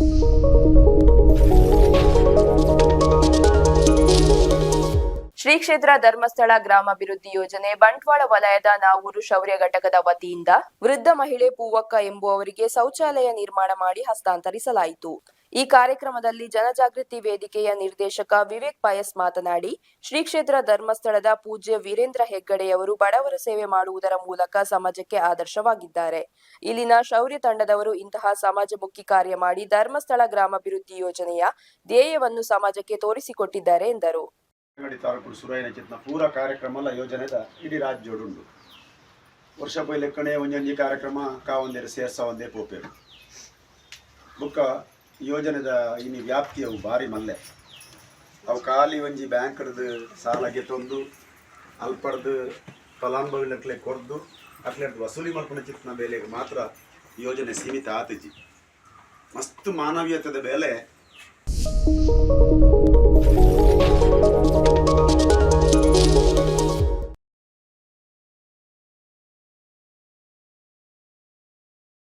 ಶ್ರೀ ಕ್ಷೇತ್ರ ಧರ್ಮಸ್ಥಳ ಗ್ರಾಮಾಭಿವೃದ್ಧಿ ಯೋಜನೆ ಬಂಟ್ವಾಳ ವಲಯದ ನಾವೂರು ಶೌರ್ಯ ಘಟಕದ ವತಿಯಿಂದ ವೃದ್ಧ ಮಹಿಳೆ ಪೂವಕ್ಕ ಎಂಬುವವರಿಗೆ ಶೌಚಾಲಯ ನಿರ್ಮಾಣ ಮಾಡಿ ಹಸ್ತಾಂತರಿಸಲಾಯಿತು. ಈ ಕಾರ್ಯಕ್ರಮದಲ್ಲಿ ಜನಜಾಗೃತಿ ವೇದಿಕೆಯ ನಿರ್ದೇಶಕ ವಿವೇಕ್ ಪಾಯಸ್ ಮಾತನಾಡಿ ಶ್ರೀ ಕ್ಷೇತ್ರ ಧರ್ಮಸ್ಥಳದ ಪೂಜ್ಯ ವೀರೇಂದ್ರ ಹೆಗ್ಗಡೆಯವರು ಬಡವರ ಸೇವೆ ಮಾಡುವುದರ ಮೂಲಕ ಸಮಾಜಕ್ಕೆ ಆದರ್ಶವಾಗಿದ್ದಾರೆ. ಇಲ್ಲಿನ ಶೌರ್ಯ ತಂಡದವರು ಇಂತಹ ಸಮಾಜಮುಖಿ ಕಾರ್ಯ ಮಾಡಿ ಧರ್ಮಸ್ಥಳ ಗ್ರಾಮಾಭಿವೃದ್ಧಿ ಯೋಜನೆಯ ಧ್ಯೇಯವನ್ನು ಸಮಾಜಕ್ಕೆ ತೋರಿಸಿಕೊಟ್ಟಿದ್ದಾರೆ ಎಂದರು. ವರ್ಷ ಪೈ ಕಾರ್ಯಕ್ರಮ ಕಾವೊಂದೇರು ಸೇರ್ಸ ಒಂದೇ ಯೋಜನೆದ ಇನ್ನು ವ್ಯಾಪ್ತಿ ಅವು ಭಾರಿ ಮಲ್ಲೆ. ಅವು ಖಾಲಿ ಒಂಜಿ ಬ್ಯಾಂಕ್ಡ್ದು ಸಾಲಗೆ ತಂದು ಅಲ್ಪಡ್ದು ಫಲಾನುಭವಿಲಕ್ಲೆ ಕೊರ್ದು ಅಟ್ಲೆಡ್ದು ವಸೂಲಿ ಮಲ್ಪನ ಚಿತ್ತಿನ ಬೆಲೆಗೆ ಮಾತ್ರ ಯೋಜನೆ ಸೀಮಿತ ಆತಿಜಿ. ಮಸ್ತ್ ಮಾನವೀಯತೆದ ಬೆಲೆ.